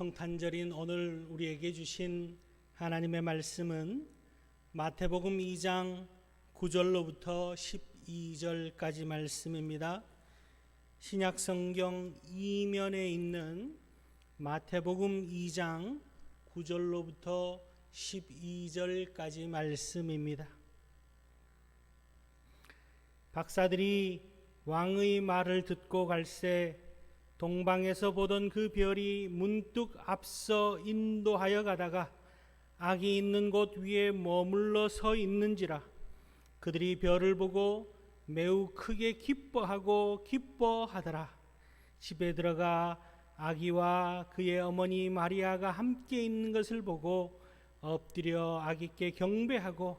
성탄절인 오늘 우리에게 주신 하나님의 말씀은 마태복음 2장 9절로부터 12절까지 말씀입니다. 신약 성경 이면에 있는 마태복음 2장 9절로부터 12절까지 말씀입니다. 박사들이 왕의 말을 듣고 갈새 동방에서 보던 그 별이 문득 앞서 인도하여 가다가 악이 있는 곳 위에 머물러 서 있는지라 그들이 별을 보고 매우 크게 기뻐하고 기뻐하더라. 집에 들어가 아기와 그의 어머니 마리아가 함께 있는 것을 보고 엎드려 아기께 경배하고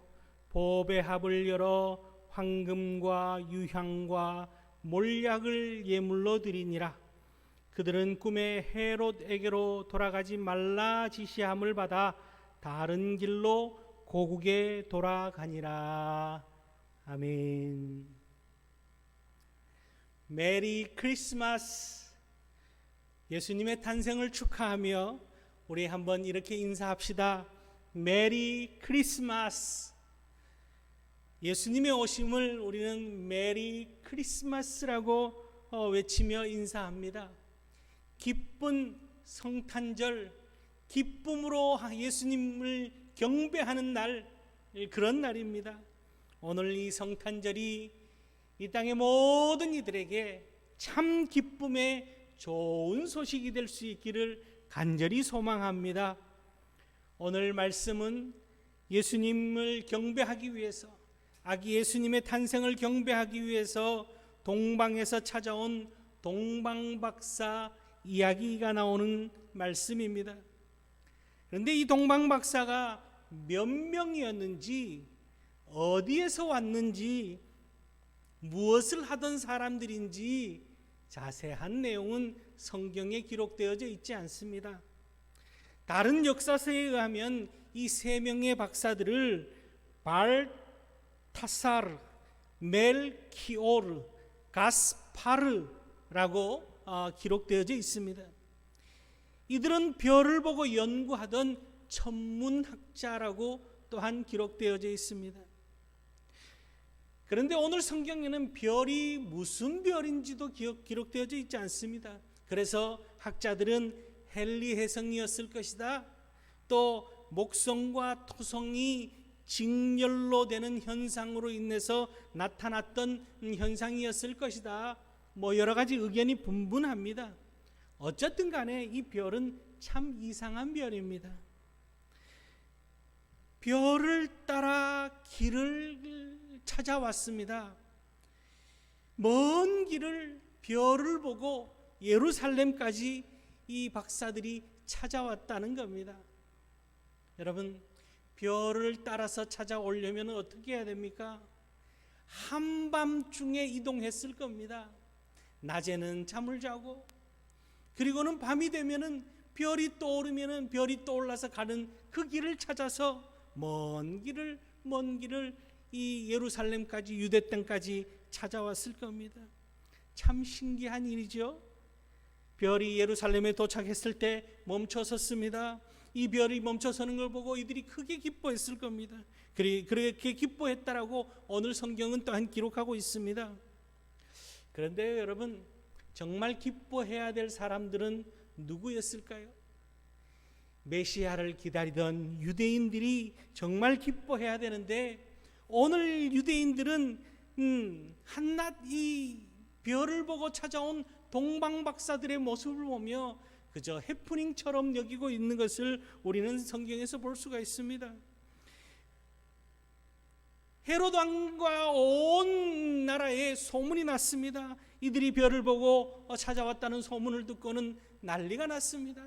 보배 합을 열어 황금과 유향과 몰약을 예물로 드리니라 그들은 꿈에 헤롯에게로 돌아가지 말라 지시함을 받아 다른 길로 고국에 돌아가니라. 아멘. 메리 크리스마스. 예수님의 탄생을 축하하며 우리 한번 이렇게 인사합시다. 메리 크리스마스. 예수님의 오심을 우리는 메리 크리스마스라고 어, 외치며 인사합니다. 기쁜 성탄절, 기쁨으로 예수님을 경배하는 날, 그런 날입니다. 오늘 이 성탄절이 이 땅의 모든 이들에게 참 기쁨의 좋은 소식이 될 수 있기를 간절히 소망합니다. 오늘 말씀은 예수님을 경배하기 위해서, 아기 예수님의 탄생을 경배하기 위해서 동방에서 찾아온 동방박사 이야기가 나오는 말씀입니다. 그런데 이 동방 박사가 몇 명이었는지 어디에서 왔는지 무엇을 하던 사람들인지 자세한 내용은 성경에 기록되어져 있지 않습니다. 다른 역사서에 의하면 이 세 명의 박사들을 발타사르, 멜키오르, 가스파르라고 어, 기록되어져 있습니다. 이들은 별을 보고 연구하던 천문학자라고 또한 기록되어져 있습니다. 그런데 오늘 성경에는 별이 무슨 별인지도 기록, 기록되어져 있지 않습니다. 그래서 학자들은 헨리 해성이었을 것이다. 또 목성과 토성이 직렬로 되는 현상으로 인해서 나타났던 현상이었을 것이다. 뭐 여러 가지 의견이 분분합니다. 어쨌든 간에 이 별은 참 이상한 별입니다. 별을 따라 길을 찾아왔습니다. 먼 길을 별을 보고 예루살렘까지 이 박사들이 찾아왔다는 겁니다. 여러분, 별을 따라서 찾아오려면 어떻게 해야 됩니까? 한밤중에 이동했을 겁니다. 낮에는 잠을 자고 그리고는 밤이 되면은 별이 떠오르면은 별이 떠올라서 가는 그 길을 찾아서 먼 길을 먼 길을 이 예루살렘까지 유대 땅까지 찾아왔을 겁니다. 참 신기한 일이죠. 별이 예루살렘에 도착했을 때 멈춰섰습니다. 이 별이 멈춰서는 걸 보고 이들이 크게 기뻐했을 겁니다. 그렇게 기뻐했다라고 오늘 성경은 또한 기록하고 있습니다. 그런데 여러분 정말 기뻐해야 될 사람들은 누구였을까요? 메시아를 기다리던 유대인들이 정말 기뻐해야 되는데 오늘 유대인들은 음, 한낮 이 별을 보고 찾아온 동방 박사들의 모습을 보며 그저 해프닝처럼 여기고 있는 것을 우리는 성경에서 볼 수가 있습니다. 헤롯 왕과 온 나라에 소문이 났습니다. 이들이 별을 보고 찾아왔다는 소문을 듣고는 난리가 났습니다.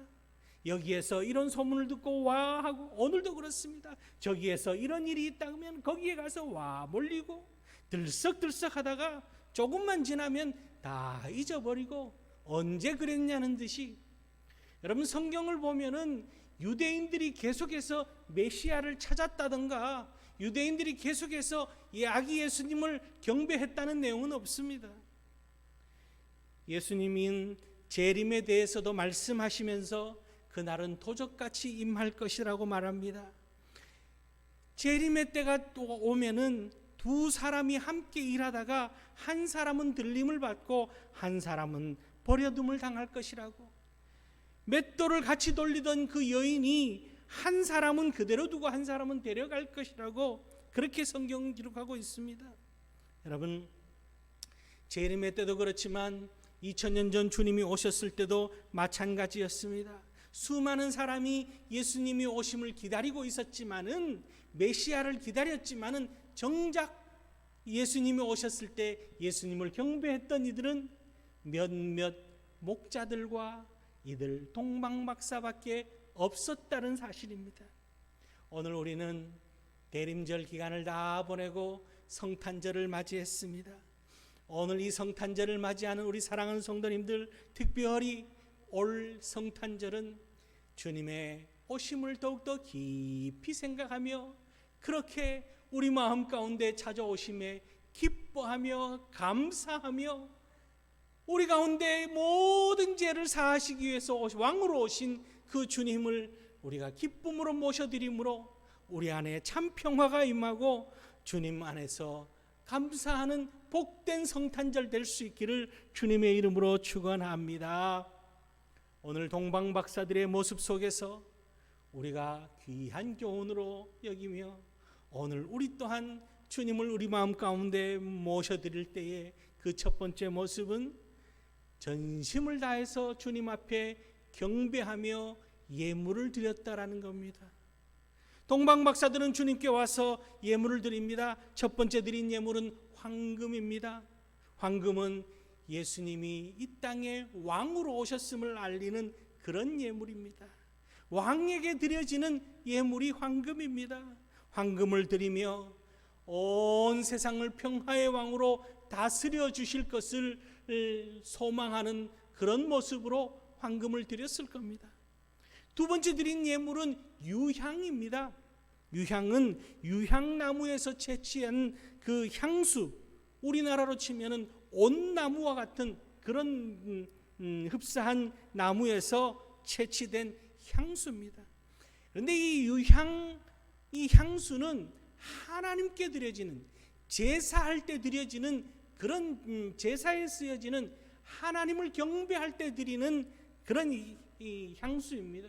여기에서 이런 소문을 듣고 와 하고 오늘도 그렇습니다. 저기에서 이런 일이 있다 면 거기에 가서 와 몰리고 들썩들썩 하다가 조금만 지나면 다 잊어버리고 언제 그랬냐는 듯이 여러분 성경을 보면은 유대인들이 계속해서 메시아를 찾았다던가 유대인들이 계속해서 이 아기 예수님을 경배했다는 내용은 없습니다. 예수님인 재림에 대해서도 말씀하시면서 그날은 도적같이 임할 것이라고 말합니다. 재림의 때가 또 오면은 두 사람이 함께 일하다가 한 사람은 들림을 받고 한 사람은 버려둠을 당할 것이라고. 맷돌을 같이 돌리던 그 여인이 한 사람은 그대로 두고 한 사람은 데려갈 것이라고 그렇게 성경은 기록하고 있습니다. 여러분 재림의 때도 그렇지만 2000년 전 주님이 오셨을 때도 마찬가지였습니다. 수많은 사람이 예수님이 오심을 기다리고 있었지만은 메시아를 기다렸지만은 정작 예수님이 오셨을 때 예수님을 경배했던 이들은 몇몇 목자들과 이들 동방박사밖에 없었다는 사실입니다. 오늘 우리는 대림절 기간을 다 보내고 성탄절을 맞이했습니다. 오늘 이 성탄절을 맞이하는 우리 사랑하는 성도님들 특별히 올 성탄절은 주님의 오심을 더욱더 깊이 생각하며 그렇게 우리 마음 가운데 찾아오심에 기뻐하며 감사하며 우리 가운데 모든 죄를 사하시기 위해서 왕으로 오신 그 주님을 우리가 기쁨으로 모셔드림으로 우리 안에 참 평화가 임하고 주님 안에서 감사하는 복된 성탄절 될 수 있기를 주님의 이름으로 축원합니다. 오늘 동방 박사들의 모습 속에서 우리가 귀한 교훈으로 여기며 오늘 우리 또한 주님을 우리 마음 가운데 모셔드릴 때에 그 첫 번째 모습은 전심을 다해서 주님 앞에 경배하며 예물을 드렸다라는 겁니다. 동방 박사들은 주님께 와서 예물을 드립니다. 첫 번째 드린 예물은 황금입니다. 황금은 예수님이 이 땅에 왕으로 오셨음을 알리는 그런 예물입니다. 왕에게 드려지는 예물이 황금입니다. 황금을 드리며 온 세상을 평화의 왕으로 다스려 주실 것을 소망하는 그런 모습으로 황금을 드렸을 겁니다. 두 번째 드린 예물은 유향입니다. 유향은 유향나무에서 채취한 그 향수, 우리나라로 치면은 온나무와 같은 그런 음, 음, 흡사한 나무에서 채취된 향수입니다. 그런데 이 유향, 이 향수는 하나님께 드려지는 제사할 때 드려지는 그런 음, 제사에 쓰여지는 하나님을 경배할 때 드리는 그런 이, 이 향수입니다.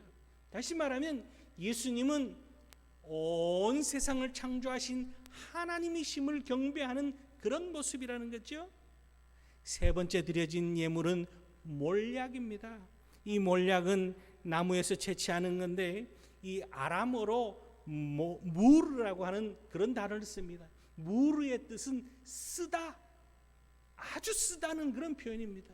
다시 말하면 예수님은 온 세상을 창조하신 하나님이심을 경배하는 그런 모습이라는 거죠. 세 번째 드려진 예물은 몰약입니다. 이 몰약은 나무에서 채취하는 건데 이 아람어로 모- 무르라고 하는 그런 단어를 씁니다. 무르의 뜻은 쓰다, 아주 쓰다는 그런 표현입니다.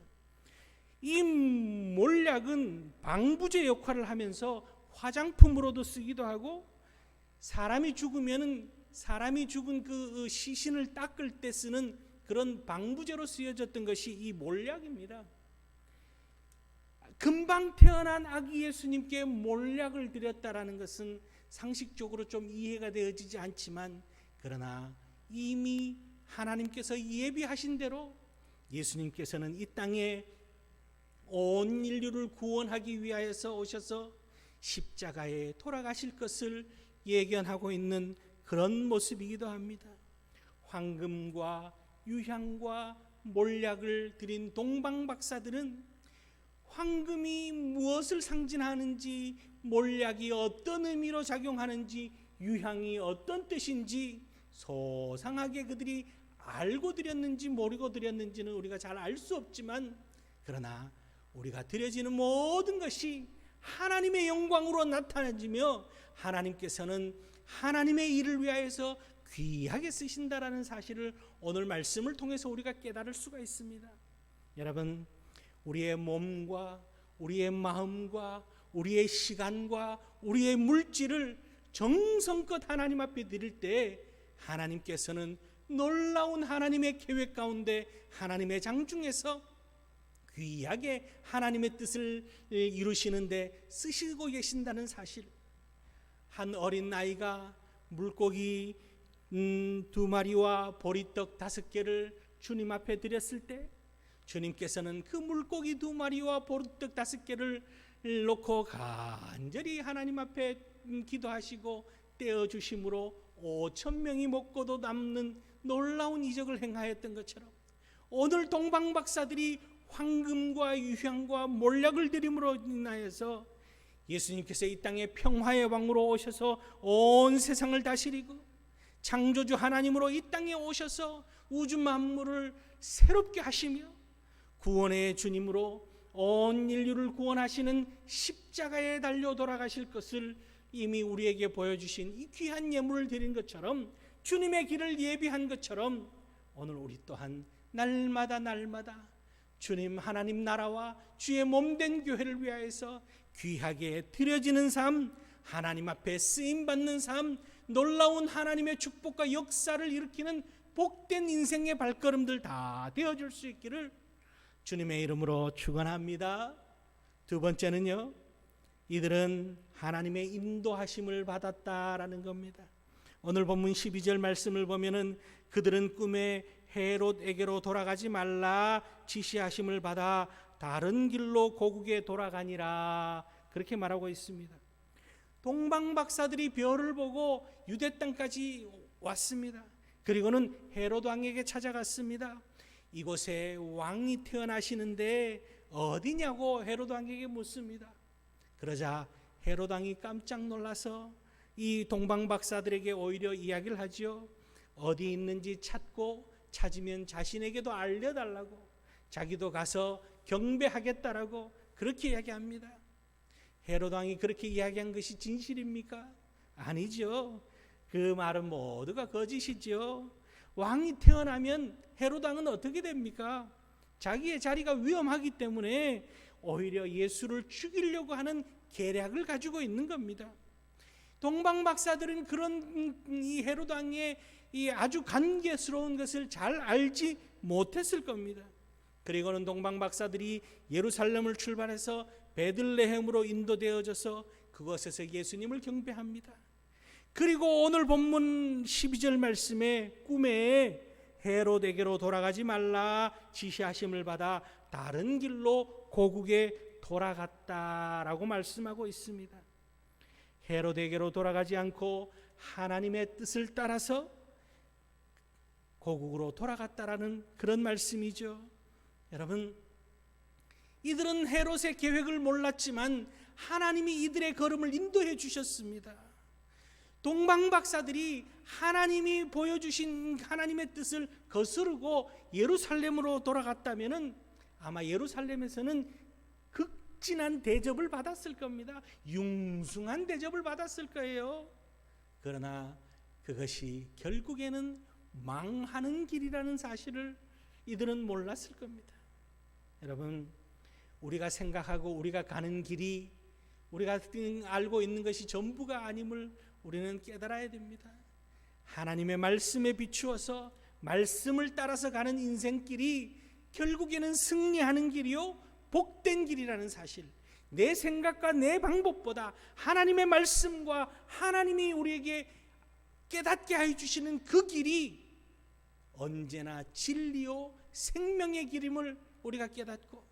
이 몰약은 방부제 역할을 하면서 화장품으로도 쓰기도 하고 사람이 죽으면은 사람이 죽은 그 시신을 닦을 때 쓰는 그런 방부제로 쓰여졌던 것이 이 몰약입니다. 금방 태어난 아기 예수님께 몰약을 드렸다라는 것은 상식적으로 좀 이해가 되어지지 않지만 그러나 이미 하나님께서 예비하신 대로 예수님께서는 이 땅에 온 인류를 구원하기 위하여서 오셔서 십자가에 돌아가실 것을 예견하고 있는 그런 모습이기도 합니다. 황금과 유향과 몰약을 드린 동방 박사들은 황금이 무엇을 상징하는지 몰약이 어떤 의미로 작용하는지 유향이 어떤 뜻인지 소상하게 그들이 알고 드렸는지 모르고 드렸는지는 우리가 잘 알 수 없지만 그러나 우리가 드려지는 모든 것이 하나님의 영광으로 나타나지며 하나님께서는 하나님의 일을 위하여서 귀하게 쓰신다라는 사실을 오늘 말씀을 통해서 우리가 깨달을 수가 있습니다. 여러분, 우리의 몸과 우리의 마음과 우리의 시간과 우리의 물질을 정성껏 하나님 앞에 드릴 때 하나님께서는 놀라운 하나님의 계획 가운데 하나님의 장중에서 귀하게 하나님의 뜻을 이루시는데 쓰시고 계신다는 사실. 한 어린 아이가 물고기 음, 두 마리와 보리떡 다섯 개를 주님 앞에 드렸을 때 주님께서는 그 물고기 두 마리와 보리떡 다섯 개를 놓고 간절히 하나님 앞에 음, 기도하시고 떼어 주심으로 5천 명이 먹고도 남는 놀라운 이적을 행하였던 것처럼 오늘 동방 박사들이 황금과 유향과 몰약을 드림으로 인하여서 예수님께서 이 땅에 평화의 왕으로 오셔서 온 세상을 다스리고 창조주 하나님으로 이 땅에 오셔서 우주 만물을 새롭게 하시며 구원의 주님으로 온 인류를 구원하시는 십자가에 달려 돌아가실 것을 이미 우리에게 보여주신 이 귀한 예물을 드린 것처럼 주님의 길을 예비한 것처럼 오늘 우리 또한 날마다 날마다 주님 하나님 나라와 주의 몸된 교회를 위하여서 귀하게 드려지는 삶, 하나님 앞에 쓰임 받는 삶, 놀라운 하나님의 축복과 역사를 일으키는 복된 인생의 발걸음들 다 되어 줄 수 있기를 주님의 이름으로 축원합니다. 두 번째는요. 이들은 하나님의 인도하심을 받았다라는 겁니다. 오늘 본문 12절 말씀을 보면은 그들은 꿈에 헤롯에게로 돌아가지 말라 지시하심을 받아 다른 길로 고국에 돌아가니라 그렇게 말하고 있습니다. 동방 박사들이 별을 보고 유대 땅까지 왔습니다. 그리고는 헤롯 왕에게 찾아갔습니다. 이곳에 왕이 태어나시는데 어디냐고 헤롯 왕에게 묻습니다. 그러자 헤롯 왕이 깜짝 놀라서 이 동방 박사들에게 오히려 이야기를 하지요. 어디 있는지 찾고 찾으면 자신에게도 알려달라고 자기도 가서 경배하겠다라고 그렇게 이야기합니다. 헤롯 왕이 그렇게 이야기한 것이 진실입니까? 아니죠. 그 말은 모두가 거짓이죠. 왕이 태어나면 헤롯 왕은 어떻게 됩니까? 자기의 자리가 위험하기 때문에 오히려 예수를 죽이려고 하는 계략을 가지고 있는 겁니다. 동방 박사들은 그런 이 헤롯 왕의 이 아주 간계스러운 것을 잘 알지 못했을 겁니다. 그리고는 동방 박사들이 예루살렘을 출발해서 베들레헴으로 인도되어져서 그곳에서 예수님을 경배합니다. 그리고 오늘 본문 12절 말씀에 꿈에 헤롯에게로 돌아가지 말라 지시하심을 받아 다른 길로 고국에 돌아갔다라고 말씀하고 있습니다. 헤롯에게로 돌아가지 않고 하나님의 뜻을 따라서 고국으로 돌아갔다라는 그런 말씀이죠. 여러분, 이들은 헤롯의 계획을 몰랐지만 하나님이 이들의 걸음을 인도해 주셨습니다. 동방 박사들이 하나님이 보여주신 하나님의 뜻을 거스르고 예루살렘으로 돌아갔다면은 아마 예루살렘에서는 극진한 대접을 받았을 겁니다. 융숭한 대접을 받았을 거예요. 그러나 그것이 결국에는 망하는 길이라는 사실을 이들은 몰랐을 겁니다. 여러분, 우리가 생각하고 우리가 가는 길이 우리가 알고 있는 것이 전부가 아님을 우리는 깨달아야 됩니다. 하나님의 말씀에 비추어서 말씀을 따라서 가는 인생길이 결국에는 승리하는 길이요 복된 길이라는 사실. 내 생각과 내 방법보다 하나님의 말씀과 하나님이 우리에게 깨닫게 해 주시는 그 길이 언제나 진리요 생명의 길임을 우리가 깨닫고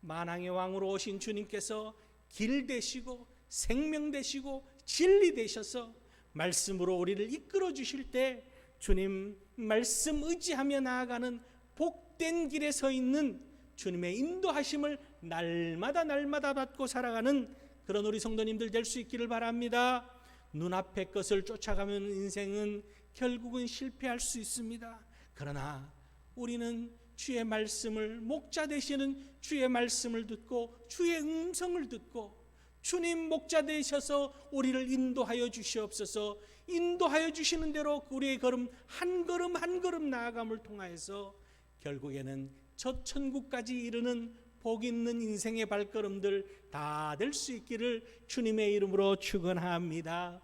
만왕의 왕으로 오신 주님께서 길 되시고 생명 되시고 진리 되셔서 말씀으로 우리를 이끌어 주실 때 주님 말씀 의지하며 나아가는 복된 길에 서 있는 주님의 인도하심을 날마다 날마다 받고 살아가는 그런 우리 성도님들 될 수 있기를 바랍니다. 눈앞의 것을 쫓아가면 인생은 결국은 실패할 수 있습니다. 그러나 우리는 주의 말씀을 목자 되시는 주의 말씀을 듣고 주의 음성을 듣고 주님 목자 되셔서 우리를 인도하여 주시옵소서. 인도하여 주시는 대로 우리의 걸음 한 걸음 한 걸음 나아감을 통하여서 결국에는 저 천국까지 이르는 복 있는 인생의 발걸음들 다 될 수 있기를 주님의 이름으로 축원합니다.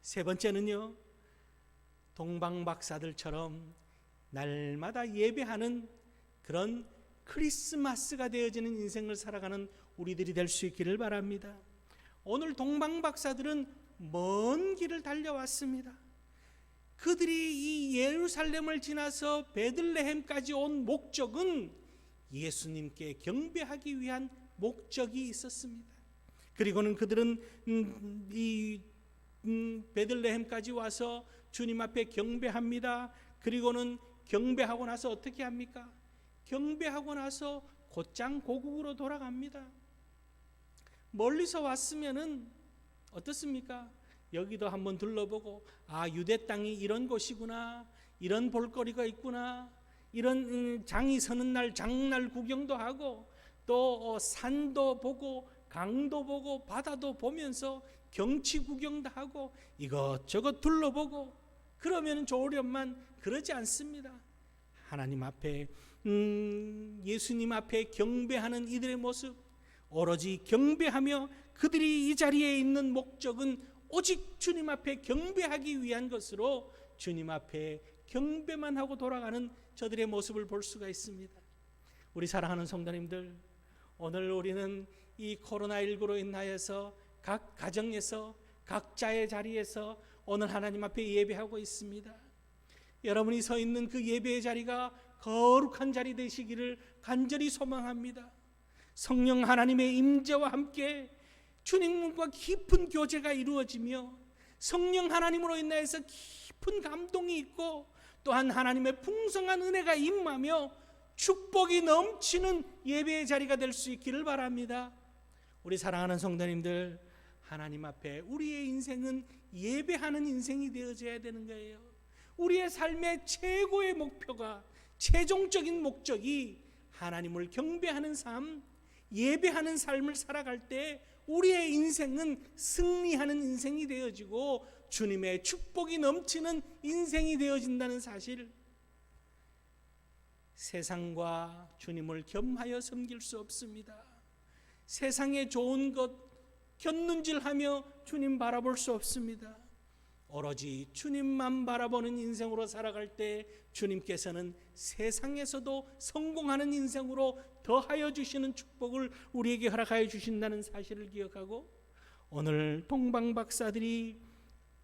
세 번째는요. 동방 박사들처럼 날마다 예배하는 그런 크리스마스가 되어지는 인생을 살아가는 우리들이 될 수 있기를 바랍니다. 오늘 동방 박사들은 먼 길을 달려왔습니다. 그들이 이 예루살렘을 지나서 베들레헴까지 온 목적은 예수님께 경배하기 위한 목적이 있었습니다. 그리고는 그들은 음, 이 음, 베들레헴까지 와서 주님 앞에 경배합니다. 그리고는 경배하고 나서 어떻게 합니까? 경배하고 나서 곧장 고국으로 돌아갑니다. 멀리서 왔으면은 어떻습니까? 여기도 한번 둘러보고 아 유대 땅이 이런 곳이구나 이런 볼거리가 있구나 이런 음, 장이 서는 날 장날 구경도 하고 또 어, 산도 보고 강도 보고 바다도 보면서 경치 구경도 하고 이것저것 둘러보고 그러면 좋으련만 그러지 않습니다. 하나님 앞에 음, 예수님 앞에 경배하는 이들의 모습 오로지 경배하며 그들이 이 자리에 있는 목적은 오직 주님 앞에 경배하기 위한 것으로 주님 앞에 경배만 하고 돌아가는 저들의 모습을 볼 수가 있습니다. 우리 사랑하는 성도님들, 오늘 우리는 이 코로나19로 인하여서 각 가정에서 각자의 자리에서 오늘 하나님 앞에 예배하고 있습니다. 여러분이 서 있는 그 예배의 자리가 거룩한 자리 되시기를 간절히 소망합니다. 성령 하나님의 임재와 함께 주님과 깊은 교제가 이루어지며 성령 하나님으로 인하여서 깊은 감동이 있고 또한 하나님의 풍성한 은혜가 임하며 축복이 넘치는 예배의 자리가 될 수 있기를 바랍니다. 우리 사랑하는 성도님들 하나님 앞에 우리의 인생은 예배하는 인생이 되어져야 되는 거예요. 우리의 삶의 최고의 목표가 최종적인 목적이 하나님을 경배하는 삶, 예배하는 삶을 살아갈 때 우리의 인생은 승리하는 인생이 되어지고 주님의 축복이 넘치는 인생이 되어진다는 사실. 세상과 주님을 겸하여 섬길 수 없습니다. 세상에 좋은 것 곁눈질하며 주님 바라볼 수 없습니다. 오로지 주님만 바라보는 인생으로 살아갈 때 주님께서는 세상에서도 성공하는 인생으로 더하여 주시는 축복을 우리에게 허락하여 주신다는 사실을 기억하고 오늘 동방 박사들이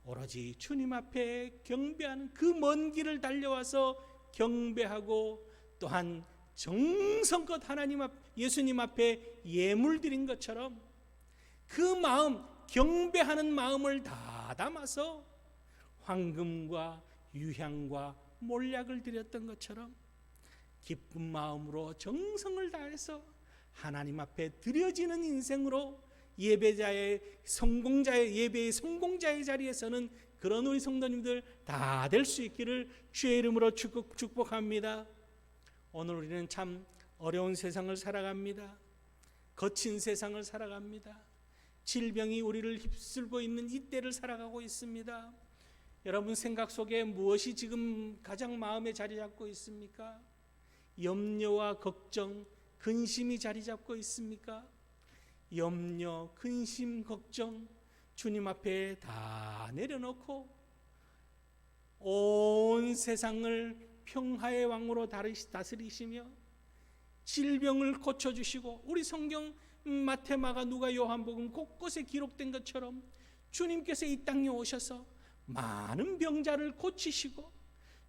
오로지 주님 앞에 경배하는 그 먼 길을 달려와서 경배하고 또한 정성껏 하나님 앞 예수님 앞에 예물 드린 것처럼 그 마음 경배하는 마음을 다 담아서 황금과 유향과 몰약을 드렸던 것처럼 기쁜 마음으로 정성을 다해서 하나님 앞에 드려지는 인생으로 예배자의 성공자의 예배의 성공자의 자리에서는 그런 우리 성도님들 다 될 수 있기를 주의 이름으로 축복, 축복합니다. 오늘 우리는 참 어려운 세상을 살아갑니다. 거친 세상을 살아갑니다. 질병이 우리를 휩쓸고 있는 이 때를 살아가고 있습니다. 여러분 생각 속에 무엇이 지금 가장 마음에 자리 잡고 있습니까? 염려와 걱정, 근심이 자리 잡고 있습니까? 염려, 근심, 걱정 주님 앞에 다 내려놓고 온 세상을 평화의 왕으로 다스리시며 질병을 고쳐 주시고 우리 성경 마테마가 누가 요한복음 곳곳에 기록된 것처럼 주님께서 이 땅에 오셔서 많은 병자를 고치시고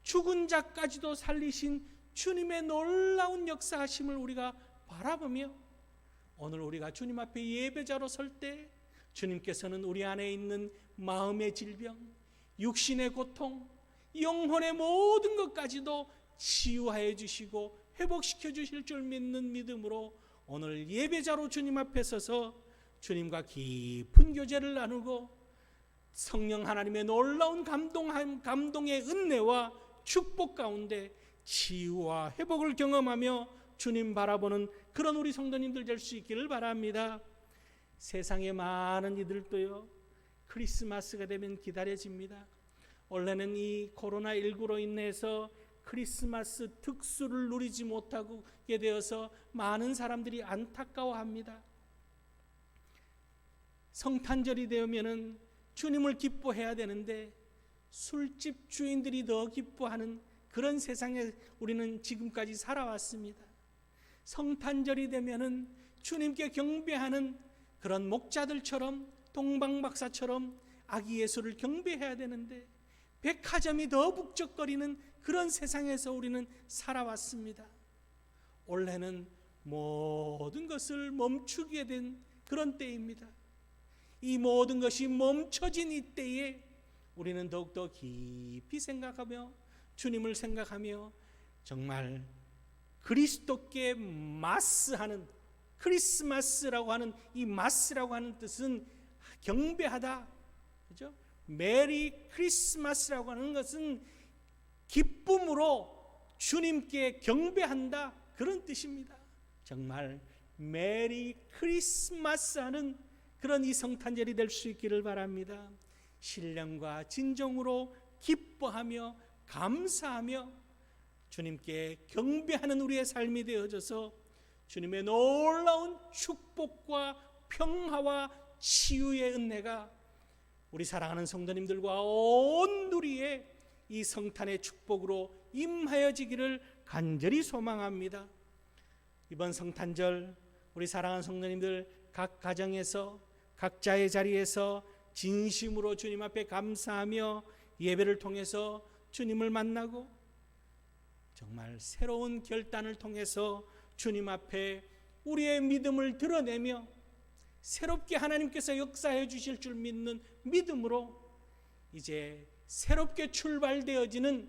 죽은 자까지도 살리신 주님의 놀라운 역사하심을 우리가 바라보며 오늘 우리가 주님 앞에 예배자로 설 때 주님께서는 우리 안에 있는 마음의 질병, 육신의 고통, 영혼의 모든 것까지도 치유하여 주시고 회복시켜 주실 줄 믿는 믿음으로 오늘 예배자로 주님 앞에 서서 주님과 깊은 교제를 나누고 성령 하나님의 놀라운 감동, 감동의 은혜와 축복 가운데 치유와 회복을 경험하며 주님 바라보는 그런 우리 성도님들 될 수 있기를 바랍니다. 세상의 많은 이들도요, 크리스마스가 되면 기다려집니다. 원래는 이 코로나19로 인해서 크리스마스 특수를 누리지 못하게 되어서 많은 사람들이 안타까워합니다. 성탄절이 되면은 주님을 기뻐해야 되는데 술집 주인들이 더 기뻐하는 그런 세상에 우리는 지금까지 살아왔습니다. 성탄절이 되면은 주님께 경배하는 그런 목자들처럼 동방박사처럼 아기 예수를 경배해야 되는데 백화점이 더 북적거리는 그런 세상에서 우리는 살아왔습니다. 올해는 모든 것을 멈추게 된 그런 때입니다. 이 모든 것이 멈춰진 이 때에 우리는 더욱더 깊이 생각하며 주님을 생각하며 정말 그리스도께 마스하는 크리스마스라고 하는 이 마스라고 하는 뜻은 경배하다. 그죠? 메리 크리스마스라고 하는 것은 기쁨으로 주님께 경배한다. 그런 뜻입니다. 정말 메리 크리스마스 하는 그런 이 성탄절이 될 수 있기를 바랍니다. 신령과 진정으로 기뻐하며 감사하며 주님께 경배하는 우리의 삶이 되어져서 주님의 놀라운 축복과 평화와 치유의 은혜가 우리 사랑하는 성도님들과 온 누리의 이 성탄의 축복으로 임하여지기를 간절히 소망합니다. 이번 성탄절 우리 사랑하는 성도님들 각 가정에서 각자의 자리에서 진심으로 주님 앞에 감사하며 예배를 통해서 주님을 만나고 정말 새로운 결단을 통해서 주님 앞에 우리의 믿음을 드러내며 새롭게 하나님께서 역사해 주실 줄 믿는 믿음으로 이제 새롭게 출발되어지는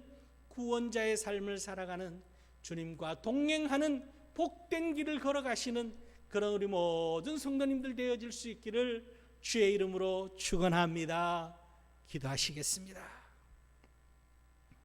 구원자의 삶을 살아가는 주님과 동행하는 복된 길을 걸어가시는 그런 우리 모든 성도님들 되어질 수 있기를 주의 이름으로 축원합니다. 기도하시겠습니다.